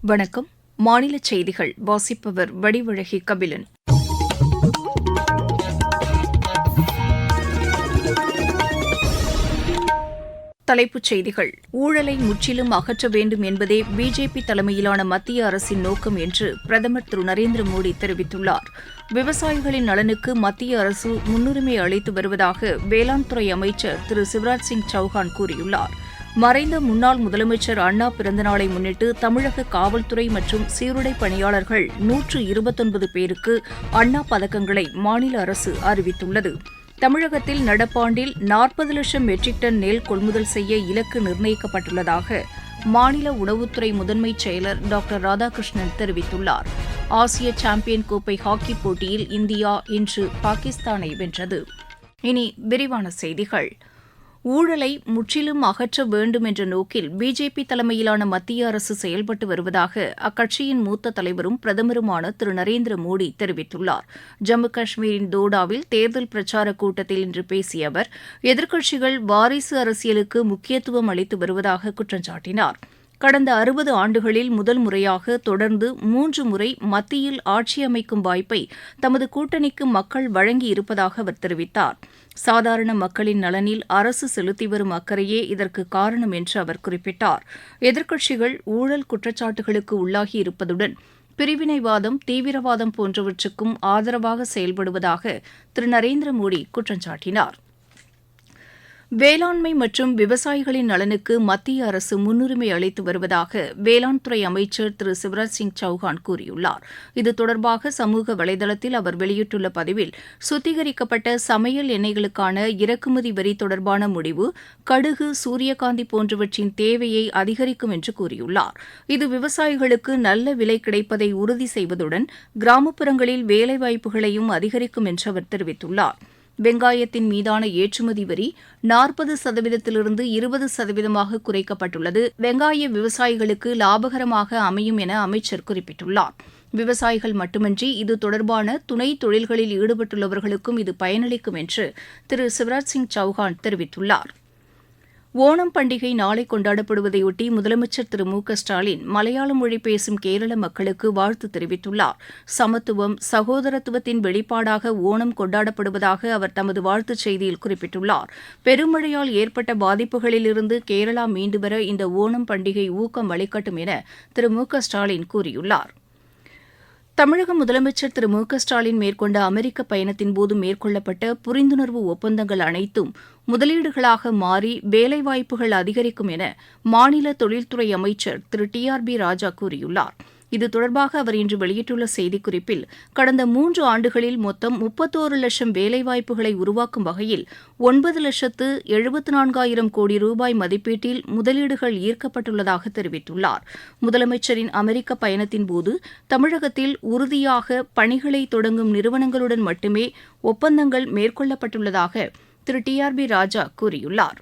வணக்கம். மாநில செய்திகள் வாசிப்பவர் வடிவழகி கபிலன். தலைப்புச் செய்திகள். ஊழலை முற்றிலும் அகற்ற வேண்டும் என்பதே பிஜேபி தலைமையிலான மத்திய அரசின் நோக்கம் என்று பிரதமர் திரு நரேந்திர மோடி தெரிவித்துள்ளார். விவசாயிகளின் நலனுக்கு மத்திய அரசு முன்னுரிமை அளித்து வருவதாக வேளாண் துறை அமைச்சர் திரு சிவராஜ் சிங் சௌஹான் கூறியுள்ளார். மறைந்த முன்னாள் முதலமைச்சர் அண்ணா பிறந்தநாளை முன்னிட்டு தமிழக காவல்துறை மற்றும் சீருடை பணியாளர்கள் நூற்று இருபத்தொன்பது பேருக்கு அண்ணா பதக்கங்களை மாநில அரசு அறிவித்துள்ளது. தமிழகத்தில் நடப்பாண்டில் நாற்பது லட்சம் மெட்ரிக் டன் நெல் கொள்முதல் செய்ய இலக்கு நிர்ணயிக்கப்பட்டுள்ளதாக மாநில உணவுத்துறை முதன்மை செயலர் டாக்டர் ராதாகிருஷ்ணன் தெரிவித்துள்ளார். ஆசிய சாம்பியன் கோப்பை ஹாக்கி போட்டியில் இந்தியா இன்று பாகிஸ்தானை வென்றது. இனி விரிவான செய்திகள். ஊழலை முற்றிலும் அகற்ற வேண்டும் என்ற நோக்கில் பிஜேபி தலைமையிலான மத்திய அரசு செயல்பட்டு வருவதாக அக்கட்சியின் மூத்த தலைவரும் பிரதமருமான திரு நரேந்திர மோடி தெரிவித்துள்ளார். ஜம்மு காஷ்மீரின் தோடாவில் தேர்தல் பிரச்சாரக் கூட்டத்தில் இன்று பேசிய அவர் எதிர்க்கட்சிகள் வாரிசு அரசியலுக்கு முக்கியத்துவம் அளித்து வருவதாக குற்றம் சாட்டினார் கடந்த அறுபது ஆண்டுகளில் முதல் முறையாக தொடர்ந்து மூன்று முறை மத்தியில் ஆட்சி அமைக்கும் வாய்ப்பை தமது கூட்டணிக்கு மக்கள் வழங்கியிருப்பதாக அவர் தெரிவித்தார். சாதாரண மக்களின் நலனில் அரசு செலுத்தி வரும் அக்கறையே இதற்கு காரணம் என்று அவர் குறிப்பிட்டார். எதிர்க்கட்சிகள் ஊழல் குற்றச்சாட்டுகளுக்கு உள்ளாகி இருப்பதுடன் பிரிவினைவாதம் தீவிரவாதம் போன்றவற்றுக்கும் ஆதரவாக செயல்படுவதாக திரு நரேந்திர மோடி குற்றம் சாட்டினாா் வேளாண்மை மற்றும் விவசாயிகளின் நலனுக்கு மத்திய அரசு முன்னுரிமை அளித்து வருவதாக வேளாண் துறை அமைச்சர் திரு சிவராஜ் சிங் சௌஹான் கூறியுள்ளார். இது தொடர்பாக சமூக வலைதளத்தில் அவர் வெளியிட்டுள்ள பதிவில் சுத்திகரிக்கப்பட்ட சமையல் எண்ணெய்களுக்கான இறக்குமதி வரி தொடர்பான முடிவு கடுகு சூரியகாந்தி போன்றவற்றின் தேவையை அதிகரிக்கும் என்று கூறியுள்ளார். இது விவசாயிகளுக்கு நல்ல விலை கிடைப்பதை உறுதி செய்வதுடன் கிராமப்புறங்களில் வேலைவாய்ப்புகளையும் அதிகரிக்கும் என்று அவர் தெரிவித்துள்ளார். வெங்காயத்தின் மீதான ஏற்றுமதி வரி நாற்பது சதவீதத்திலிருந்து இருபது சதவீதமாக குறைக்கப்பட்டுள்ளது. வெங்காய விவசாயிகளுக்கு லாபகரமாக அமையும் என அமைச்சர் குறிப்பிட்டுள்ளார். விவசாயிகள் மட்டுமின்றி இது தொடர்பான துணை தொழில்களில் ஈடுபட்டுள்ளவர்களுக்கும் இது பயனளிக்கும் என்று திரு சிவராஜ் சிங் சௌஹான் தெரிவித்துள்ளார். ஓணம் பண்டிகை நாளை கொண்டாடப்படுவதையொட்டி முதலமைச்சர் திரு மு க ஸ்டாலின் மலையாள மொழி பேசும் கேரள மக்களுக்கு வாழ்த்து தெரிவித்துள்ளார். சமத்துவம் சகோதரத்துவத்தின் வெளிப்பாடாக ஓணம் கொண்டாடப்படுவதாக அவர் தமது வாழ்த்துச் செய்தியில் குறிப்பிட்டுள்ளார். பெருமழையால் ஏற்பட்ட பாதிப்புகளிலிருந்து கேரளா மீண்டுவர இந்த ஓணம் பண்டிகை ஊக்கம் அளிக்கட்டும் என திரு மு க ஸ்டாலின் கூறியுள்ளார். தமிழக முதலமைச்சர் திரு மு க ஸ்டாலின் மேற்கொண்ட அமெரிக்க பயணத்தின்போது மேற்கொள்ளப்பட்ட புரிந்துணர்வு ஒப்பந்தங்கள் அனைத்தும் முதலீடுகளாக மாறி வேலைவாய்ப்புகள் அதிகரிக்கும் என மாநில தொழில்துறை அமைச்சர் Thiru T R B Raja கூறியுள்ளார். இது தொடர்பாக அவர் இன்று வெளியிட்டுள்ள செய்திக்குறிப்பில் கடந்த மூன்று ஆண்டுகளில் மொத்தம் முப்பத்தோரு லட்சம் வேலைவாய்ப்புகளை உருவாக்கும் வகையில் ஒன்பது லட்சத்து எழுபத்து நான்காயிரம் கோடி ரூபாய் மதிப்பீட்டில் முதலீடுகள் ஈர்க்கப்பட்டுள்ளதாக தெரிவித்துள்ளார். முதலமைச்சரின் அமெரிக்க பயணத்தின்போது தமிழகத்தில் உறுதியாக பணிகளை தொடங்கும் நிறுவனங்களுடன் மட்டுமே ஒப்பந்தங்கள் மேற்கொள்ளப்பட்டுள்ளதாக Thiru T R B Raja கூறியுள்ளார்.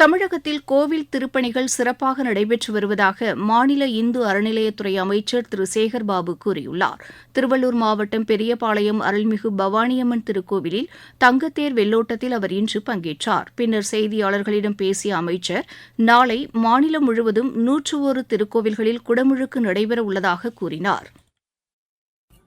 தமிழகத்தில் கோவில் திருப்பணிகள் சிறப்பாக நடைபெற்று வருவதாக மாநில இந்து அறநிலையத்துறை அமைச்சர் திரு. சேகர்பாபு கூறியுள்ளார். திருவள்ளூர் மாவட்டம் பெரியபாளையம் அருள்மிகு பவானியம்மன் திருக்கோவிலில் தங்கத்தேர் வெள்ளோட்டத்தில் அவர் இன்று பங்கேற்றார். பின்னர் செய்தியாளர்களிடம் பேசிய அமைச்சர் நாளை மாநிலம் முழுவதும் நூற்று ஒரு திருக்கோவில்களில் குடமுழுக்கு நடைபெற உள்ளதாக கூறினார்.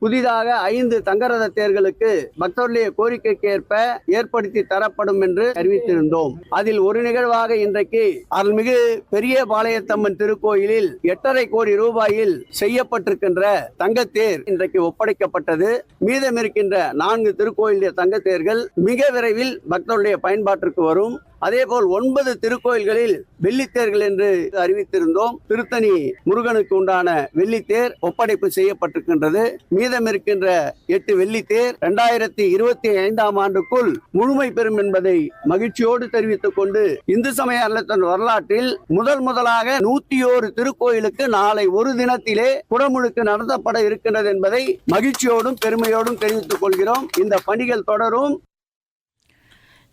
புதிதாக ஐந்து தங்கரத தேர்களுக்கு பக்தர்களுடைய கோரிக்கைக்கு ஏற்ப ஏற்படுத்தி தரப்படும் என்று அறிவித்திருந்தோம். அதில் ஒரு நிகழ்வாக இன்றைக்கு அருள்மிகு பெரிய பாளையத்தம்மன் திருக்கோயிலில் எட்டரை கோடி ரூபாயில் செய்யப்பட்டிருக்கின்ற தங்கத்தேர் இன்றைக்கு ஒப்படைக்கப்பட்டது. மீதம் இருக்கின்ற நான்கு திருக்கோயிலுடைய தங்கத்தேர்கள் மிக விரைவில் பக்தர்களுடைய பயன்பாட்டிற்கு வரும். அதேபோல் ஒன்பது திருக்கோயில்களில் வெள்ளித்தேர்கள் என்று அறிவித்திருந்தோம். திருத்தணி முருகனுக்கு உண்டான வெள்ளித்தேர் ஒப்படைப்பு செய்யப்பட்டிருக்கின்றது. மீத மீதம் இருக்கின்ற எட்டு வெள்ளித்தேர் இரண்டாயிரத்தி இருபத்தி ஐந்தாம் ஆண்டுக்குள் முழுமை பெறும் என்பதை மகிழ்ச்சியோடு தெரிவித்துக் கொண்டு இந்து சமய அறநிலையத்தின் வரலாற்றில் முதல் முதலாக நூத்தி ஓரு திருக்கோயிலுக்கு நாளை ஒரு தினத்திலே குடமுழுக்கு நடத்தப்பட இருக்கின்றது என்பதை மகிழ்ச்சியோடும் பெருமையோடும் தெரிவித்துக் கொள்கிறோம். இந்த பணிகள் தொடரும்.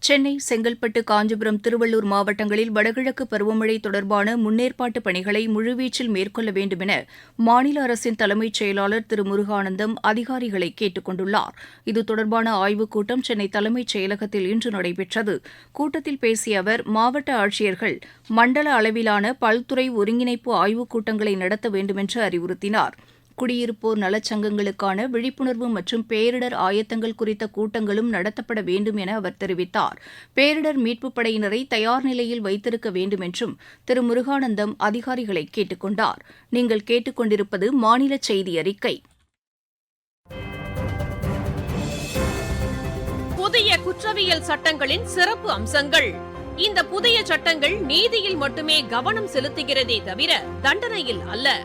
சென்னை செங்கல்பட்டு காஞ்சிபுரம் திருவள்ளூர் மாவட்டங்களில் வடகிழக்கு பருவமழை தொடர்பான முன்னேற்பாட்டு பணிகளை முழுவீச்சில் மேற்கொள்ள வேண்டும் என மாநில அரசின் தலைமைச் செயலாளர் திரு முருகானந்தம் அதிகாரிகளை கேட்டுக் கொண்டுள்ளார். இது தொடர்பான ஆய்வுக் கூட்டம் சென்னை தலைமைச் செயலகத்தில் இன்று நடைபெற்றது. கூட்டத்தில் பேசிய அவர் மாவட்ட ஆட்சியர்கள் மண்டல அளவிலான பல்துறை ஒருங்கிணைப்பு ஆய்வுக் கூட்டங்களை நடத்த வேண்டுமென்று அறிவுறுத்தினார். குடியிருப்போர் நலச்சங்கங்களுக்கான விழிப்புணர்வு மற்றும் பேரிடர் ஆயத்தங்கள் குறித்த கூட்டங்களும் நடத்தப்பட வேண்டும் என அவர் தெரிவித்தார். பேரிடர் மீட்புப் படையினரை தயார் நிலையில் வைத்திருக்க வேண்டும் என்றும் திரு முருகானந்தம் அதிகாரிகளை கேட்டுக் கொண்டார். நீங்கள் கேட்டுக்கொண்டிருப்பது மாநில செய்தி அறிக்கை. புதிய குற்றவியல் சட்டங்களின் சிறப்பு அம்சங்கள். இந்த புதிய சட்டங்கள் நீதியில் மட்டுமே கவனம் செலுத்துகிறதே தவிர தண்டனையில் அல்ல.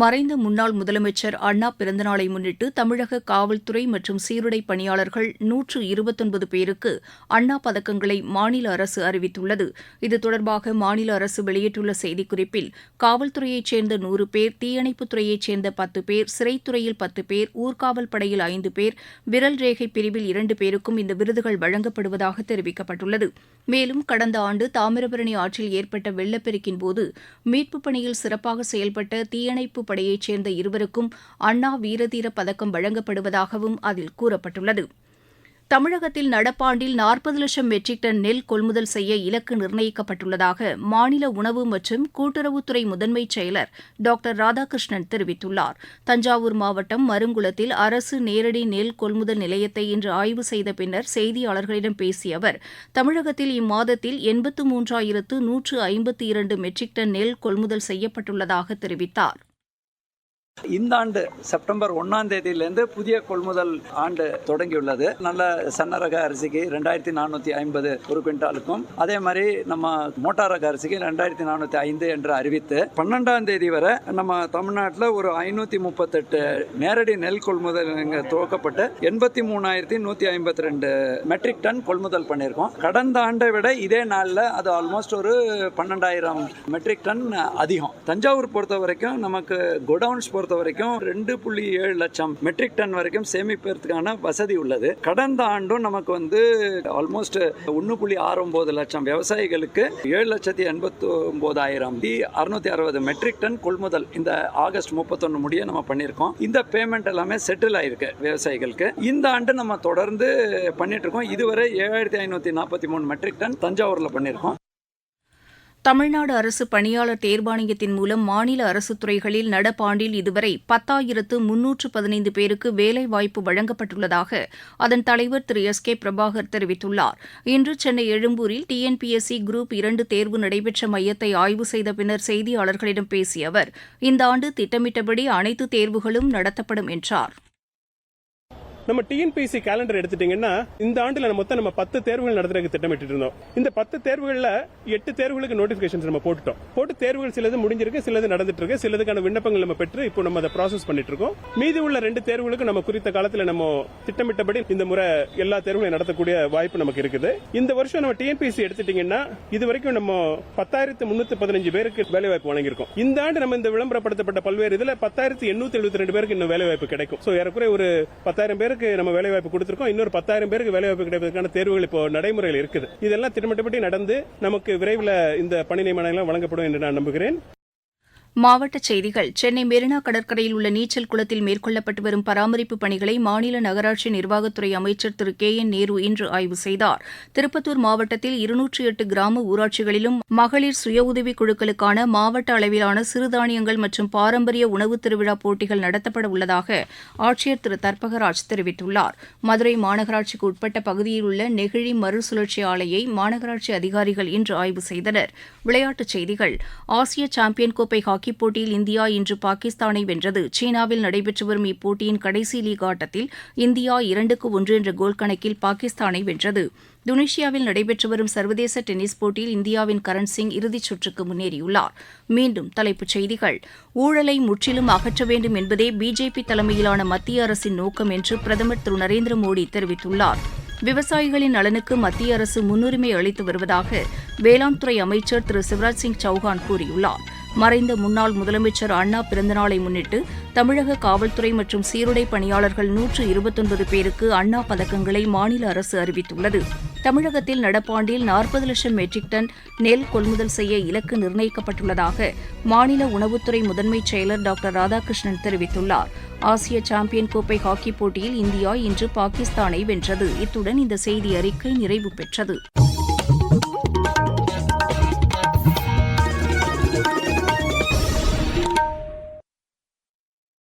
மறைந்த முன்னாள் முதலமைச்சர் அண்ணா பிறந்தநாளை முன்னிட்டு தமிழக காவல்துறை மற்றும் சீருடை பணியாளர்கள் நூற்று இருபத்தொன்பது பேருக்கு அண்ணா பதக்கங்களை மாநில அரசு அறிவித்துள்ளது. இது தொடர்பாக மாநில அரசு வெளியிட்டுள்ள செய்திக்குறிப்பில் காவல்துறையைச் சேர்ந்த நூறு பேர் தீயணைப்புத் துறையைச் சேர்ந்த பத்து பேர் சிறைத்துறையில் பத்து பேர் ஊர்காவல் படையில் ஐந்து பேர் விரல் ரேகை பிரிவில் இரண்டு பேருக்கும் இந்த விருதுகள் வழங்கப்படுவதாக தெரிவிக்கப்பட்டுள்ளது. மேலும் கடந்த ஆண்டு தாமிரபரணி ஆற்றில் ஏற்பட்ட வெள்ளப்பெருக்கின் போது மீட்புப் பணியில் சிறப்பாக செயல்பட்ட தீயணைப்பு படையைச் சேர்ந்த இருவருக்கும் அண்ணா வீரதீர பதக்கம் வழங்கப்படுவதாகவும் அதில் கூறப்பட்டுள்ளது. தமிழகத்தில் நடப்பாண்டில் நாற்பது லட்சம் மெட்ரிக் டன் நெல் கொள்முதல் செய்ய இலக்கு நிர்ணயிக்கப்பட்டுள்ளதாக மாநில உணவு மற்றும் கூட்டுறவுத்துறை முதன்மைச் செயலர் டாக்டர் ராதாகிருஷ்ணன் தெரிவித்துள்ளார். தஞ்சாவூர் மாவட்டம் மருங்குளத்தில் அரசு நேரடி நெல் கொள்முதல் நிலையத்தை இன்று ஆய்வு செய்த பின்னர் செய்தியாளர்களிடம் பேசிய அவர் தமிழகத்தில் இம்மாதத்தில் எண்பத்து மூன்றாயிரத்து நூற்று ஐம்பத்தி இரண்டு மெட்ரிக் டன் நெல் கொள்முதல் செய்யப்பட்டுள்ளதாக தெரிவித்தார். இந்த ஆண்டு செப்டம்பர் ஒன்னாம் தேதியிலேருந்து புதிய கொள்முதல் ஆண்டு தொடங்கியுள்ளது. நல்ல சன்னரக அரிசிக்கு ரெண்டாயிரத்தி நானூற்றி ஐம்பது ஒரு குவிண்டாலுக்கும் அதே மாதிரி நம்ம மோட்டார் ரக அரிசிக்கு ரெண்டாயிரத்தி நானூற்றி ஐந்து என்று அறிவித்து பன்னெண்டாம் தேதி வரை நம்ம தமிழ்நாட்டில் ஒரு ஐநூற்றி முப்பத்தெட்டு நேரடி நெல் கொள்முதல் இங்கே துவக்கப்பட்டு எண்பத்தி மூணாயிரத்தி நூற்றி ஐம்பத்தி ரெண்டு மெட்ரிக் டன் கொள்முதல் பண்ணியிருக்கோம். கடந்த ஆண்டை விட இதே நாளில் அது ஆல்மோஸ்ட் ஒரு பன்னெண்டாயிரம் மெட்ரிக் டன் அதிகம். தஞ்சாவூர் பொறுத்த வரைக்கும் நமக்கு குடவுன்ஸ் பொறுத்த பொறுத்த வரைக்கும் ரெண்டு புள்ளி ஏழு லட்சம் மெட்ரிக் டன் வரைக்கும் சேமிப்பதற்கான வசதி உள்ளது. கடந்த ஆண்டும் நமக்கு வந்து ஆல்மோஸ்ட் ஒன்று புள்ளி ஆறு ஒன்பது லட்சம் விவசாயிகளுக்கு ஏழு லட்சத்தி எண்பத்தி ஒன்பதாயிரம் அறுநூத்தி அறுபது மெட்ரிக் டன் கொள்முதல் இந்த ஆகஸ்ட் முப்பத்தொன்னு முடிய நம்ம பண்ணியிருக்கோம். இந்த பேமெண்ட் எல்லாமே செட்டில் ஆயிருக்கு விவசாயிகளுக்கு. இந்த ஆண்டு நம்ம தொடர்ந்து பண்ணிட்டு இருக்கோம். இதுவரை ஏழாயிரத்தி ஐநூத்தி நாற்பத்தி மூணு மெட்ரிக் டன் தஞ்சாவூர்ல பண்ணியிருக்கோம். தமிழ்நாடு அரசு பணியாளர் தேர்வாணையத்தின் மூலம் மாநில அரசுத் துறைகளில் நடப்பாண்டில் இதுவரை பத்தாயிரத்து முன்னூற்று பதினைந்து பேருக்கு வேலைவாய்ப்பு வழங்கப்பட்டுள்ளதாக அதன் தலைவர் திரு எஸ் கே பிரபாகர் தெரிவித்துள்ளார். இன்று சென்னை எழும்பூரில் டிஎன்பிஎஸ்சி குரூப் இரண்டு தேர்வு நடைபெற்ற மையத்தை ஆய்வு செய்த பின்னர் செய்தியாளர்களிடம் பேசிய அவர் இந்த ஆண்டு திட்டமிட்டபடி அனைத்து தேர்வுகளும் நடத்தப்படும் என்றார். நம்ம டிஎன்பிசி கேலண்டர் எடுத்துட்டீங்கன்னா இந்த ஆண்டுல மொத்தம் நம்ம பத்து தேர்வுகள் நடத்துறதுக்கு திட்டமிட்டு இருந்தோம். இந்த பத்து தேர்வுகள்ல எட்டு தேர்வுகளுக்கு நோட்டிபிகேஷன் நம்ம போட்டுட்டோம். போட்டு தேர்வுகள் சிலது முடிஞ்சிருக்கு சிலது நடந்துட்டு இருக்கு சிலதுக்கான விண்ணப்பங்கள் நம்ம பெற்று இப்போ நம்ம அதை ப்ராசஸ் பண்ணிட்டு இருக்கோம் மீதி உள்ள ரெண்டு தேர்வுகளுக்கு நம்ம குறித்த காலத்துல நம்ம திட்டமிட்டபடி இந்த முறை எல்லா தேர்வுகளையும் நடத்தக்கூடிய வாய்ப்பு நமக்கு இருக்குது. இந்த வருஷம் நம்ம டிஎன்பிசி எடுத்துட்டீங்கன்னா இது வரைக்கும் நம்ம பத்தாயிரத்து முன்னூத்தி பதினஞ்சு பேருக்கு வேலை வாய்ப்பு வழங்கியிருக்கோம். இந்த ஆண்டு நம்ம இந்த விளம்பரப்படுத்தப்பட்ட பல்வேறு இதுல பத்தாயிரத்து எண்ணூத்தி எழுபத்தி ரெண்டு பேருக்கு இன்னும் வேலை வாய்ப்பு கிடைக்கும் ஏறக்குறைய ஒரு பத்தாயிரம் பேருக்கு நம்ம வேலை வாய்ப்பு கொடுத்திருக்கோம். இன்னொரு பத்தாயிரம் பேருக்கு வேலை வாய்ப்பு கிடைப்பதற்கான தேர்வுகள் இப்போ நடைமுறையில் இருக்குது. இதெல்லாம் திட்டமிட்டபடி நடந்து நமக்கு விரைவில் இந்த பணி நியமனங்கள் வழங்கப்படும் என்று நான் நம்புகிறேன். மாவட்டச் செய்திகள். சென்னை மெரினா கடற்கரையில் உள்ள நீச்சல் குளத்தில் மேற்கொள்ளப்பட்டு வரும் பராமரிப்பு பணிகளை மாநில நகராட்சி நிர்வாகத்துறை அமைச்சர் திரு. கே. என். நேரு இன்று ஆய்வு செய்தார். திருப்பத்தூர் மாவட்டத்தில் இருநூற்றி எட்டு கிராம ஊராட்சிகளிலும் மகளிர் சுய உதவிக் குழுக்களுக்கான மாவட்ட அளவிலான சிறுதானியங்கள் மற்றும் பாரம்பரிய உணவு திருவிழா போட்டிகள் நடத்தப்பட உள்ளதாக ஆட்சியர் திரு. தர்பகராஜ் தெரிவித்துள்ளார். மதுரை மாநகராட்சிக்கு உட்பட்ட பகுதியில் உள்ள நெகிழி மறுசுழற்சி ஆலையை மாநகராட்சி அதிகாரிகள் இன்று ஆய்வு செய்தனர். விளையாட்டுச் செய்திகள். ஆசிய சாம்பியன் கோப்பை ஹாக்கி ஹாக்கிப் போட்டியில் இந்தியா இன்று பாகிஸ்தானை வென்றது. சீனாவில் நடைபெற்று வரும் இப்போட்டியின் கடைசி லீக் ஆட்டத்தில் இந்தியா இரண்டுக்கு ஒன்று என்ற கோல் கணக்கில் பாகிஸ்தானை வென்றது. துனிஷியாவில் நடைபெற்று வரும் சர்வதேச டென்னிஸ் போட்டியில் இந்தியாவின் கரண் சிங் இறுதிச் சுற்றுக்கு முன்னேறியுள்ளார். மீண்டும் தலைப்புச் செய்திகள். ஊழலை முற்றிலும் அகற்ற வேண்டும் என்பதே பிஜேபி தலைமையிலான மத்திய அரசின் நோக்கம் என்று பிரதமர் திரு நரேந்திர மோடி தெரிவித்துள்ளார். விவசாயிகளின் நலனுக்கு மத்திய அரசு முன்னுரிமை அளித்து வருவதாக வேளாண் துறை அமைச்சர் திரு சிவராஜ் சிங் சௌஹான் கூறியுள்ளார். மறைந்த முன்னாள் முதலமைச்சர் அண்ணா பிறந்தநாளை முன்னிட்டு தமிழக காவல்துறை மற்றும் சீருடை பணியாளர்கள் நூற்று இருபத்தொன்பது பேருக்கு அண்ணா பதக்கங்களை மாநில அரசு அறிவித்துள்ளது. தமிழகத்தில் நடப்பாண்டில் நாற்பது லட்சம் மெட்ரிக் டன் நெல் கொள்முதல் செய்ய இலக்கு நிர்ணயிக்கப்பட்டுள்ளதாக மாநில உணவுத்துறை முதன்மைச் செயலர் டாக்டர் ராதாகிருஷ்ணன் தெரிவித்துள்ளார். ஆசிய சாம்பியன் கோப்பை ஹாக்கி போட்டியில் இந்தியா இன்று பாகிஸ்தானை வென்றது. இத்துடன் இந்த செய்தி அறிக்கை நிறைவு பெற்றது.